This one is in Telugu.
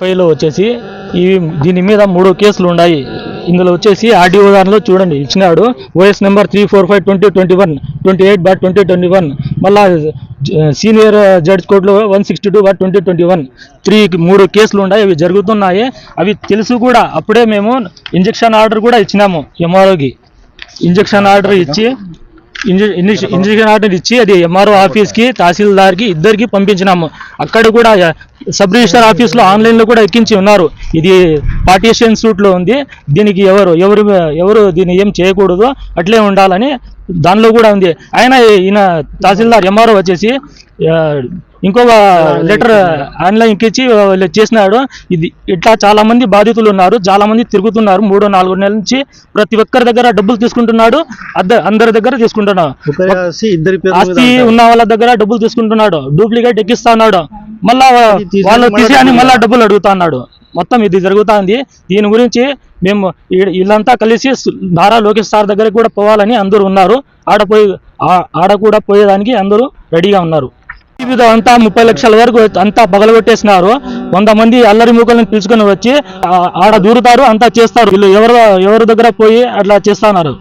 ఫైవ్లో వచ్చేసి ఇవి దీని మీద మూడు కేసులు ఉన్నాయి. ఇందులో వచ్చేసి ఆర్డీఓ దానిలో చూడండి ఇచ్చినాడు. OS number three four five twenty twenty one twenty eight bar twenty twenty one. మళ్ళా సీనియర్ జడ్జ్ కోర్టులో one sixty two bar twenty twenty one. Three మూడు కేసులు ఉన్నాయి అవి జరుగుతున్నాయి. అవి తెలుసు కూడా అప్పుడే మేము ఇంజెక్షన్ ఆర్డర్ కూడా ఇచ్చినాము ఎంఆర్ఓకి ఇంజెక్షన్ ఆర్డర్ ఇచ్చి ఇంజెక్షన్ ఆర్డర్ ఇచ్చి అది ఎంఆర్ఓ ఆఫీస్కి తహసీల్దార్కి ఇద్దరికి పంపించినాము. అక్కడ కూడా సబ్ రిజిస్టర్ ఆఫీస్లో ఆన్లైన్లో కూడా ఎక్కించి ఉన్నారు. ఇది పార్టీషన్ సూట్లో ఉంది. దీనికి ఎవరు ఎవరు ఎవరు దీన్ని ఏం చేయకూడదు అట్లే ఉండాలని దానిలో కూడా ఉంది. ఆయన ఈయన తహసీల్దార్ ఎంఆర్ఓ వచ్చేసి ఇంకొక లెటర్ ఆన్లైన్ వాళ్ళు చేసినాడు. ఇది ఇట్లా చాలా మంది బాధితులు ఉన్నారు. చాలా మంది తిరుగుతున్నారు. మూడు నాలుగు నెలల నుంచి ప్రతి ఒక్కరి దగ్గర డబ్బులు తీసుకుంటున్నాడు. అద్ద- అందరి దగ్గర తీసుకుంటున్నాడు. ఆస్తి. ఉన్న వాళ్ళ దగ్గర డబ్బులు తీసుకుంటున్నాడు. డూప్లికేట్ ఎక్కిస్తా ఉన్నాడు. మళ్ళా వాళ్ళు అని మళ్ళా డబ్బులు అడుగుతా అన్నాడు మొత్తం ఇది జరుగుతుంది. దీని గురించి మేము వీళ్ళంతా కలిసి నారా లోకేష్ సార్ దగ్గరికి కూడా పోవాలని అందరూ ఉన్నారు. ఆడ పోయి ఆడ కూడా పోయేదానికి అందరూ రెడీగా ఉన్నారు. ఇది అంతా ముప్పై లక్షల వరకు అంతా పగలగొట్టేసినారు. వంద మంది అల్లరి మూకలను పిలుచుకొని వచ్చి ఆ- ఆడ దూరుతారు అంతా చేస్తారు. వీళ్ళు ఎవరు ఎవరి దగ్గర పోయి అట్లా చేస్తున్నారు